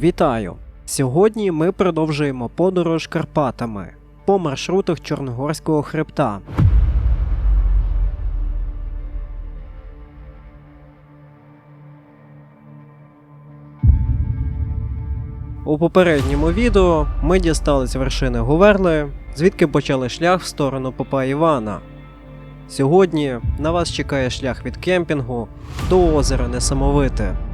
Вітаю! Сьогодні ми продовжуємо подорож Карпатами по маршрутах Чорногорського хребта. У попередньому відео ми дістались вершини Гуверли, звідки почали шлях в сторону Попа Івана. Сьогодні на вас чекає шлях від кемпінгу до озера Несамовите.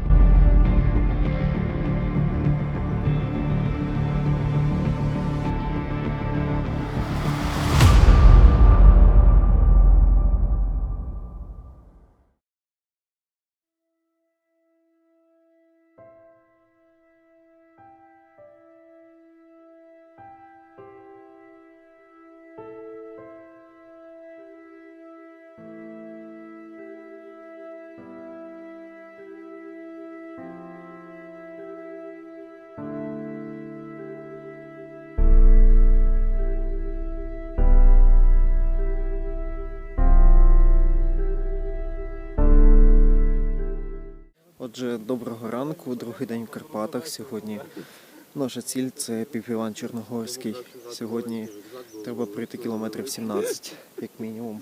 Отже, доброго ранку, другий день в Карпатах. Сьогодні наша ціль це Півіван Чорногорський. Сьогодні треба пройти кілометрів 17, як мінімум.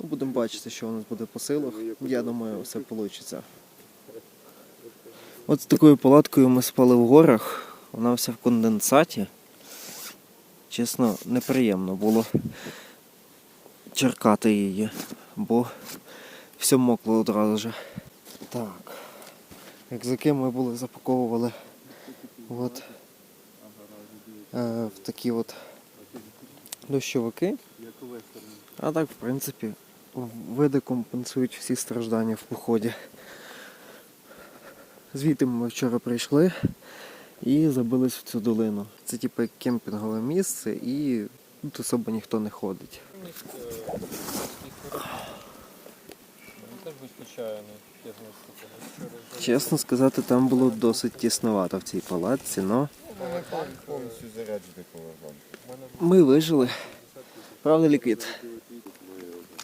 Ну, будемо бачити, що у нас буде по силах. Я думаю, все вийде. От з такою палаткою ми спали в горах. Вона вся в конденсаті. Чесно, неприємно було черкати її, бо все мокло одразу же. Так. Рюкзаки ми були запаковували от, е, в такі от дощовики. А так, в принципі, види компенсують всі страждання в поході. Звідти ми вчора прийшли і забились в цю долину. Це типу кемпінгове місце і тут особо ніхто не ходить. Ну, чесно сказати. Чесно сказати, там було досить тісновато в цій палатці, але Повністю заряджений телефон. ми вижили. Правда, ліквід?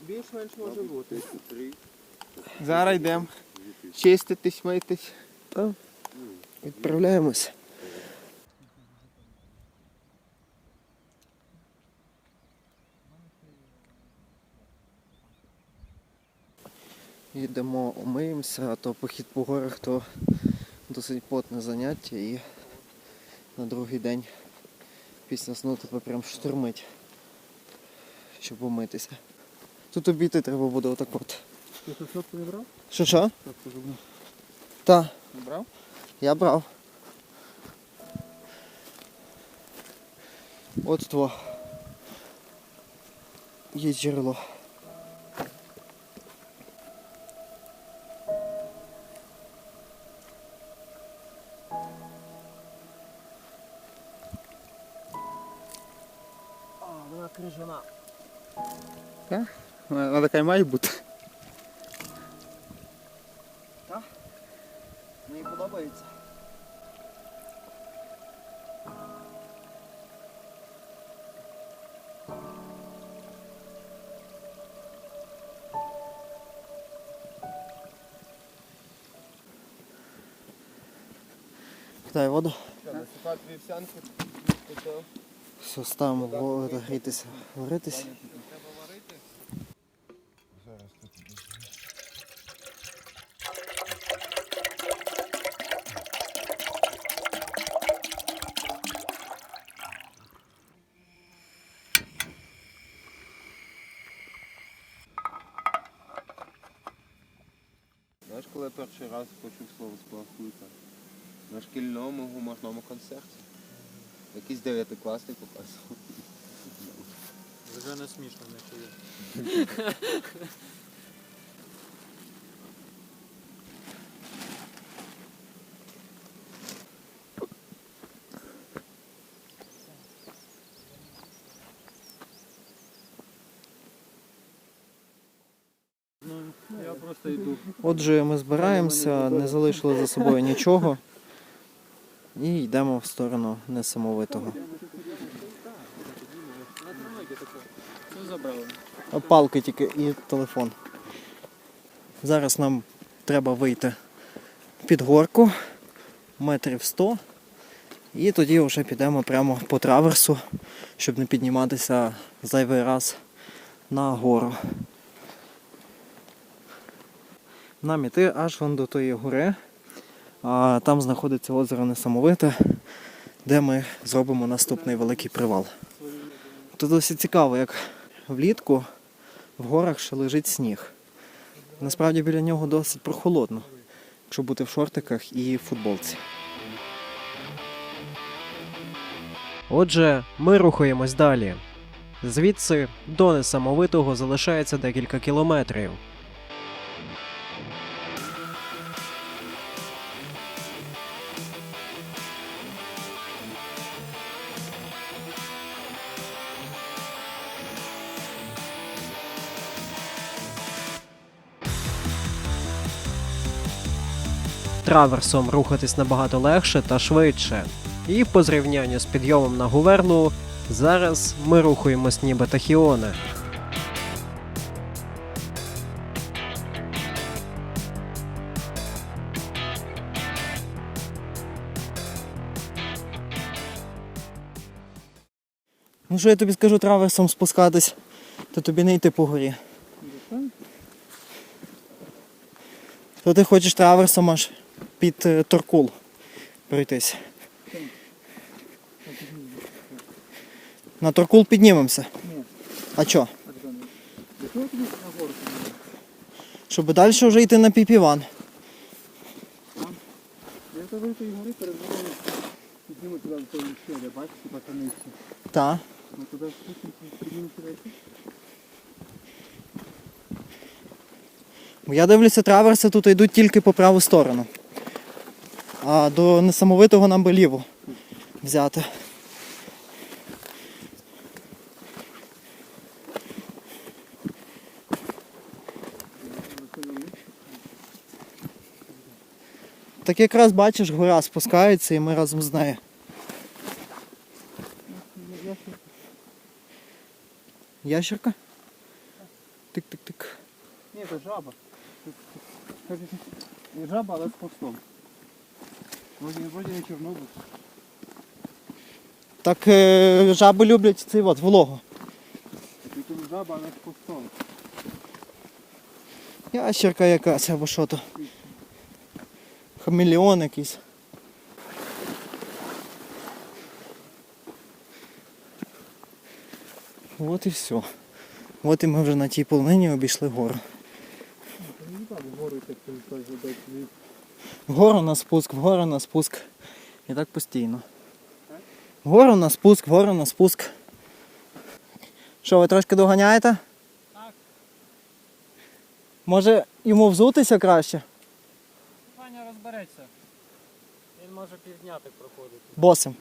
Більш-менш може бути. Зараз йдемо. Чиститись, митись. Та відправляємось. Йдемо, омиємося, а то похід по горах то досить потне заняття і на другий день після сну тебе прям штурмить, щоб умитися. Тут обійти треба буде отак от. Ти сотку не брав? Що що? Та, Не брав? я брав. От то. Є джерело. Вона крижана. Так? Вона така й має бути. Мені подобається. Кидай воду. Насипати вівсянку, Все, ставимо воду грітися, варитися. Знаєш, коли я перший раз почув слово сплахуйка? На шкільному гуморному концерті. Якийсь дев'ятикласник показував. Вже не смішно не є. Я просто йду. Отже, ми збираємося, не залишили за собою нічого. І йдемо в сторону несамовитого. Палки тільки і телефон. Зараз нам треба вийти під горку метрів 100. І тоді вже підемо прямо по траверсу, щоб не підніматися зайвий раз на гору. Нам іти аж вон до тої гори. А там знаходиться озеро Несамовите, де ми зробимо наступний великий привал. Тут досить цікаво, як влітку в горах ще лежить сніг. Насправді біля нього досить прохолодно, якщо бути в шортиках і в футболці. Отже, ми рухаємось далі. Звідси до несамовитого залишається декілька кілометрів. Траверсом рухатись набагато легше та швидше. І по зрівнянню з підйомом на гуверну, зараз ми рухаємось ніби тахіони. Ну що я тобі скажу траверсом спускатись, то тобі не йти по горі. То ти хочеш траверсом аж під е, Торкул пройтись. На Торкул піднімемося. Ні. А чо? Щоб далі вже йти на піпіван. Я тебе тої гори перед горою туди до того щеля, бачиш, типа каниці. Та. Ми туди спустимося, піднімемо сюди. Я дивлюся, траверси тут йдуть тільки по праву сторону. А до несамовитого нам би ліву взяти. Так якраз бачиш, гора спускається і ми разом з нею. Ящерка? Тик-тик-тик. Ні, це жаба. Жаба, але з хвостом. Вроді, вроді не чорнобиль. Так е, жаби люблять цей от вологу. Тільки не жаба, але з хвостом. Ящерка якась або що то. Хамелеон якийсь. От і все. От і ми вже на тій полнині обійшли гору. Не так вгору так той задать. Вгору на спуск, вгору на спуск. І так постійно. Вгору на спуск, вгору на спуск. Що, ви трошки доганяєте? Так. Може йому взутися краще? Ваня розбереться. Він може півдня так проходити. Босим.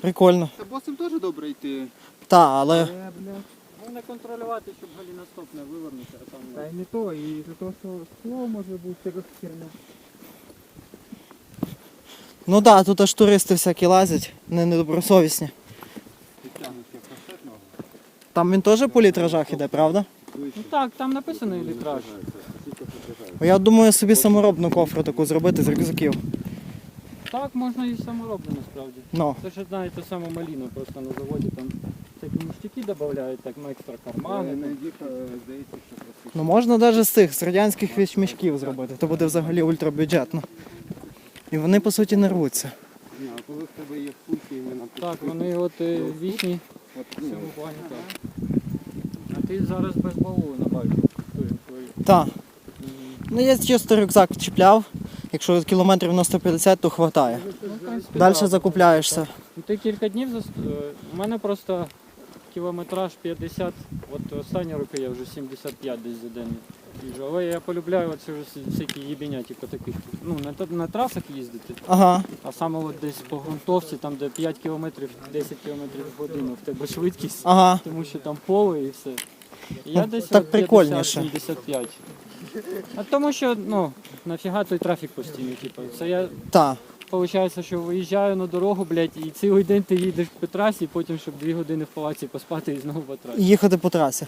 Прикольно. Та босим теж добре йти. Та, але. Е, блядь. Можна контролювати, щоб галіностоп не вивернути, а там Та й не то, і за того, що скло може бути херня. Ну так, да, тут аж туристи всякі лазять, не недобросовісні. Там він теж по літражах іде, правда? Ну так, там написано літраж. Бо Я думаю собі саморобну кофру таку зробити з рюкзаків. Так, можна і саморобно насправді. Ну. Це ж знає те саме маліну, просто на заводі там додають, так на екстра кармани. Але там. здається, що просто. Ну можна навіть з цих з радянських вічмішків зробити. То буде взагалі ультрабюджетно. І вони по суті не рвуться. Ні, а коли в тебе є функції, ми Так, вони от е, вічні От, в ну, цьому плані так. А ти зараз без баулу на байку. твою. Так. Ну я чисто рюкзак чіпляв. Якщо кілометрів на 150, то хватає. Ну, в принципі, Далі да. закупляєшся. Ну, Ти кілька днів зас... е, У мене просто кілометраж 50, от останні роки я вже 75 десь за день їжджу. Але я полюбляю оці всякі їбіння, типу таких. Ну, на, на трасах їздити, Ага. а саме от десь по ґрунтовці, там де 5 кілометрів, 10 кілометрів в годину в тебе швидкість, Ага. тому що там поле і все. І я Ну, десь так от прикольніше. 50-75. А тому що, ну, нафіга той трафік постійний, типу. Це я Так. Получається, що виїжджаю на дорогу, блядь, і цілий день ти їдеш по трасі, потім, щоб дві години в палаці поспати і знову по трасі. Їхати по трасі.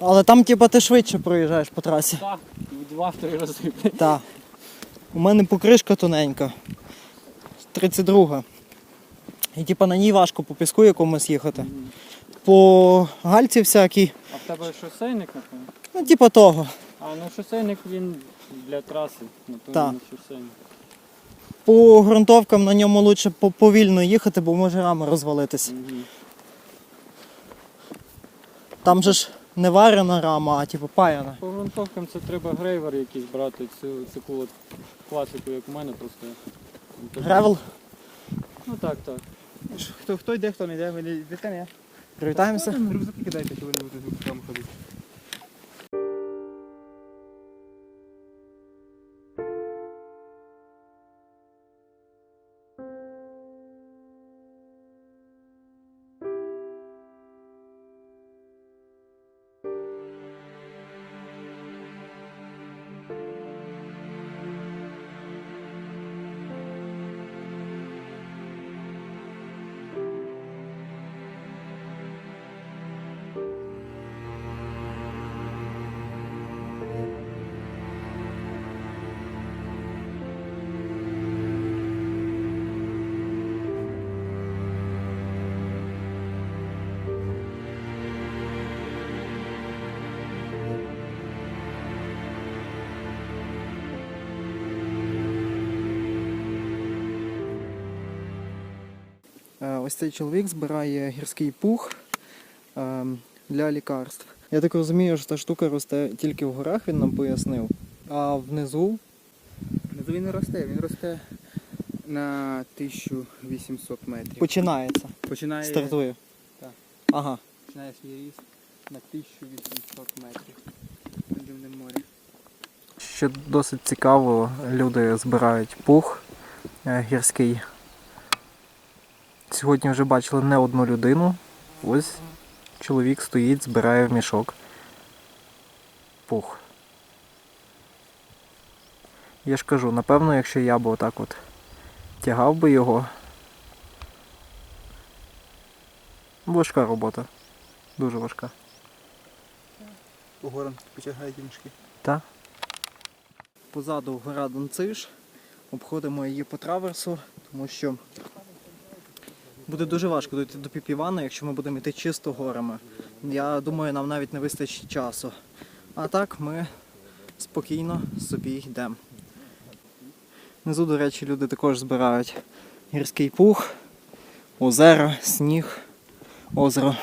Але там, типа, ти швидше проїжджаєш по трасі. Так, в два-три рази, блядь. Так. У мене покришка тоненька. 32. І типа на ній важко по піску якомусь їхати. По гальці всякій, А в тебе шосейник, напевно? ну типа того. А ну шосейник він для траси, напевно, Так. не шосейник. По ґрунтовкам на ньому лучше по- повільно їхати, бо може рама розвалитись. Там же ж не варена рама, а типу паяна. По ґрунтовкам це треба грейвер якийсь брати, цю таку от класику, як у мене просто. Гревел. Ну так, так. Хто, хто йде, хто не йде, ви не йдете, не? Привітаємося. Рюкзаки кидайте, що ви будете там ходити. Ось цей чоловік збирає гірський пух ем, для лікарств. Я так розумію, що та штука росте тільки в горах, він нам пояснив. А внизу Внизу він не росте, він росте на 1800 метрів. починається, Починає, стартує. Так. Ага. починає свій ріст на 1800 метрів. Подивне море. Що досить цікаво, люди збирають пух е, гірський. Сьогодні вже бачили не одну людину. Ось чоловік стоїть, збирає в мішок. Пух. Я ж кажу, напевно, якщо я б отак от тягав би його. Важка робота. Дуже важка. По горам потягають мішки. Та? Позаду гора Донциш. Обходимо її по траверсу, тому що буде дуже важко дойти до Піпівана, якщо ми будемо йти чисто горами. Я думаю, нам навіть не вистачить часу. А так ми спокійно собі йдемо. Внизу, до речі, люди також збирають гірський пух, озера, сніг, озеро.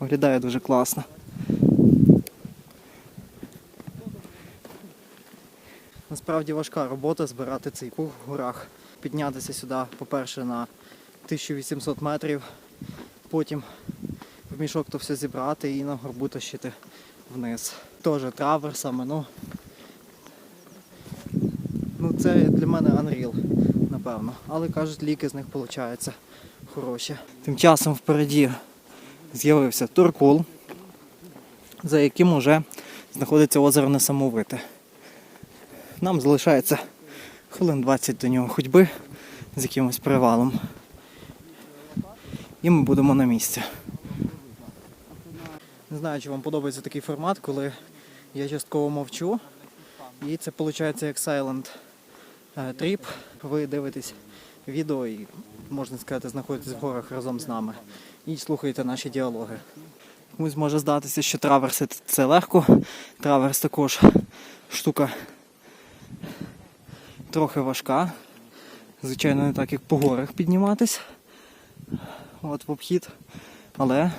Виглядає дуже класно. Насправді важка робота збирати цей пух в горах. Піднятися сюди, по-перше, на 1800 метрів, потім в мішок то все зібрати і на горбу тащити вниз. Теж траверсами, ну. Ну це для мене Unreal, напевно. Але кажуть, ліки з них виходять хороші. Тим часом впереді з'явився Туркул, за яким уже знаходиться озеро Несамовите. Нам залишається хвилин 20 до нього ходьби з якимось привалом. І ми будемо на місці. Не знаю, чи вам подобається такий формат, коли я частково мовчу. І це виходить як silent е, trip. Ви дивитесь відео і, можна сказати, знаходитесь в горах разом з нами. І слухаєте наші діалоги. Комусь може здатися, що траверси це легко. Траверс також штука трохи важка. Звичайно, не так, як по горах підніматись. От в обхід. Але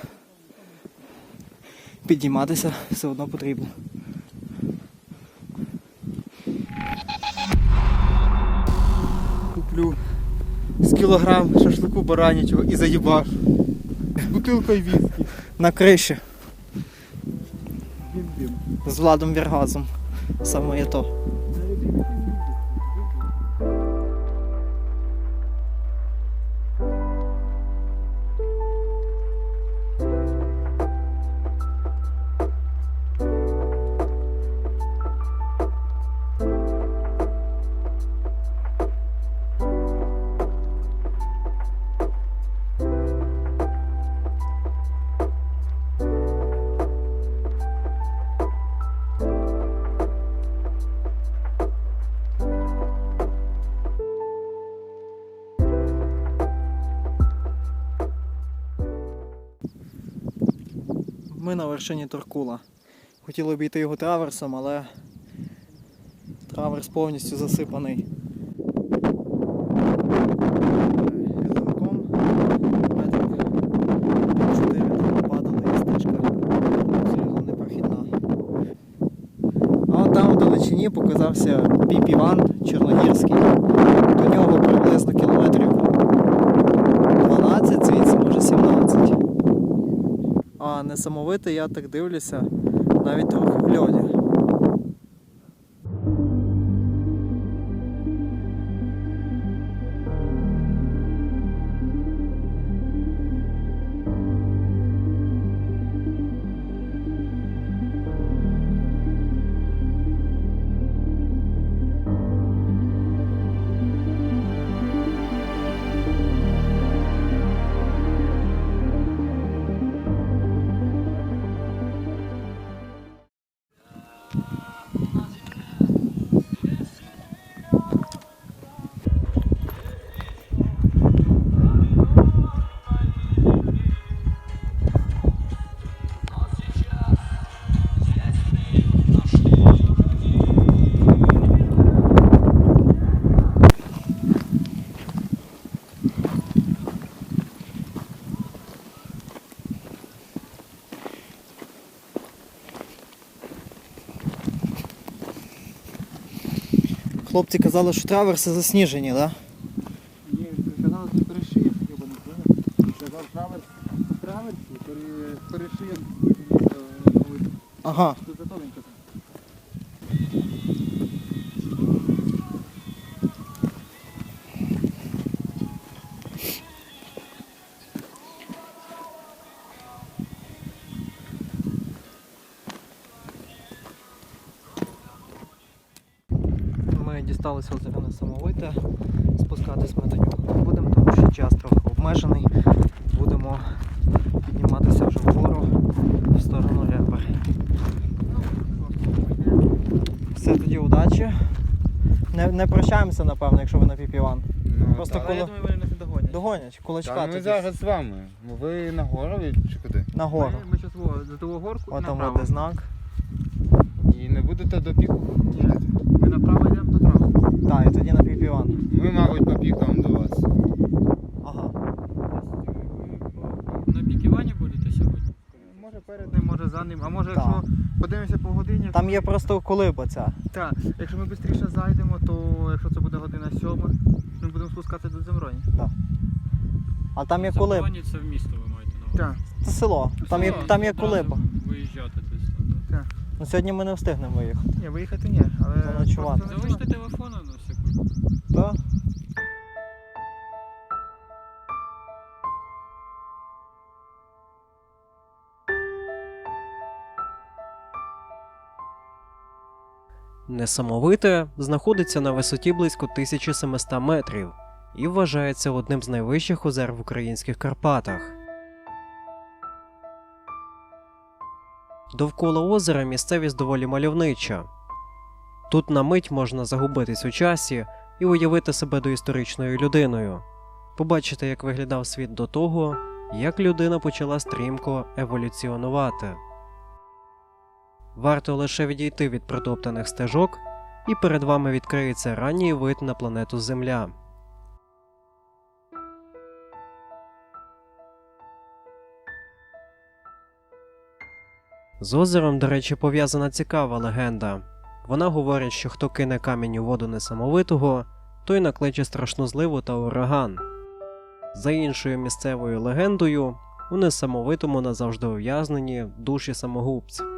підніматися все одно потрібно. Куплю з кілограм шашлику баранячого і заїбаш. З бутилкою віскі. На криші з Владом Вергазом. Саме є то. На вершині Торкула. Хотіли обійти його траверсом, але траверс повністю засипаний. Льодовиком. Метрів 4 падали і стежка абсолютно непрохідна. А от там в далечині показався піп-Іван Чорногірський. До нього приблизно кілометрів 12, звідси може 17. А несамовите, я так дивлюся, навіть трохи в льоді. Хлопці казали, що траверси засніжені, так? Да? Ні, казали, що перешиє, хіба не знаю. Казав траверс, траверс, перешиє. Ага. Ми дісталися Несамовите. Спускатись ми до нього не будемо, тому що час трохи обмежений. Будемо підніматися вже вгору в сторону репер. Все тоді удачі. Не, не прощаємося, напевно, якщо ви на піпіван. Просто Але я думаю, вони нас не догонять. догонять, кулачка Та ми тоді зараз з вами. Ви на гору чи куди? нагору. Ми, ми зараз за того горку От там буде знак. І не будете до піку? Ми направо йдемо до трави. Так, і тоді на піпіван. Ми, мабуть, по пікам до вас. Ага. На піківані будете сьогодні? Може перед ним, може за ним, а може Так. якщо подивимося по годині. Там є просто колиба ця. Так, якщо ми швидше зайдемо, то якщо це буде година сьома, ми будемо спускатися до Земроні. А там є колиба. Забувані це в місто ви маєте на увазі. Так. Це село. Там є, Село, там є одразу колиба. Виїжджати десь там. да? Ну сьогодні ми не встигнемо виїхати. Ні, виїхати ні, але Заночувати. просто. Залиште телефона Несамовите знаходиться на висоті близько 1700 метрів і вважається одним з найвищих озер в українських Карпатах. Довкола озера місцевість доволі мальовнича. Тут на мить можна загубитись у часі і уявити себе доісторичною людиною, побачити, як виглядав світ до того, як людина почала стрімко еволюціонувати. Варто лише відійти від протоптаних стежок, і перед вами відкриється ранній вид на планету Земля. З озером, до речі, пов'язана цікава легенда. Вона говорить, що хто кине камінь у воду несамовитого, той накличе страшну зливу та ураган. За іншою місцевою легендою, у несамовитому назавжди ув'язнені душі самогубців.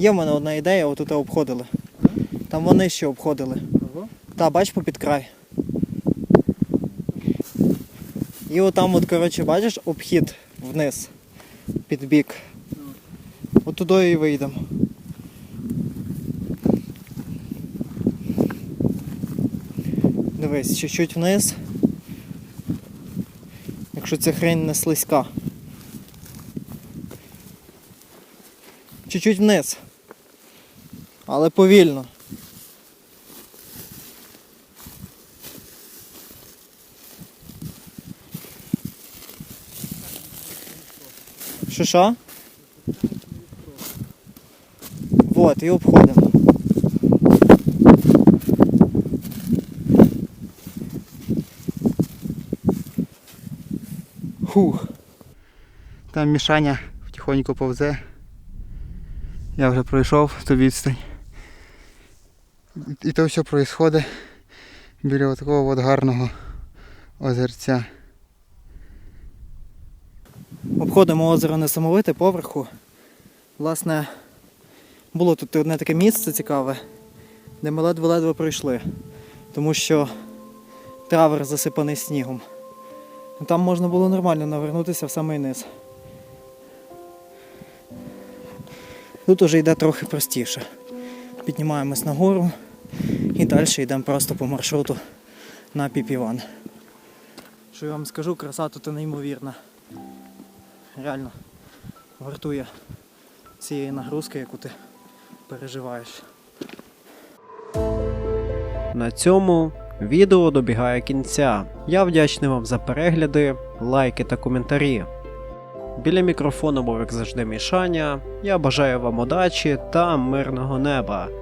Є в мене одна ідея, отут обходили. Там вони ще обходили. Ого. Та, бач попід край. І отам, от, коротше, бачиш, обхід вниз, під бік. От туди і вийдемо. Дивись, чуть-чуть вниз. Якщо ця хрень не слизька. Чуть-чуть вниз але повільно. Що що? Вот, і обходимо. Фух. Там мішання тихонько повзе. Я вже пройшов ту відстань. І то все відбувається біля такого от гарного озерця. Обходимо озеро Несамовите поверху. Власне, було тут одне таке місце цікаве, де ми ледве-ледве пройшли, тому що травер засипаний снігом. Там можна було нормально навернутися в самий низ. Тут уже йде трохи простіше. Піднімаємось нагору далі йдемо просто по маршруту на Піпіван. Що я вам скажу, краса тут неймовірна реально вартує цієї нагрузки, яку ти переживаєш. На цьому відео добігає кінця. Я вдячний вам за перегляди, лайки та коментарі. Біля мікрофону був, як завжди, мішання. Я бажаю вам удачі та мирного неба.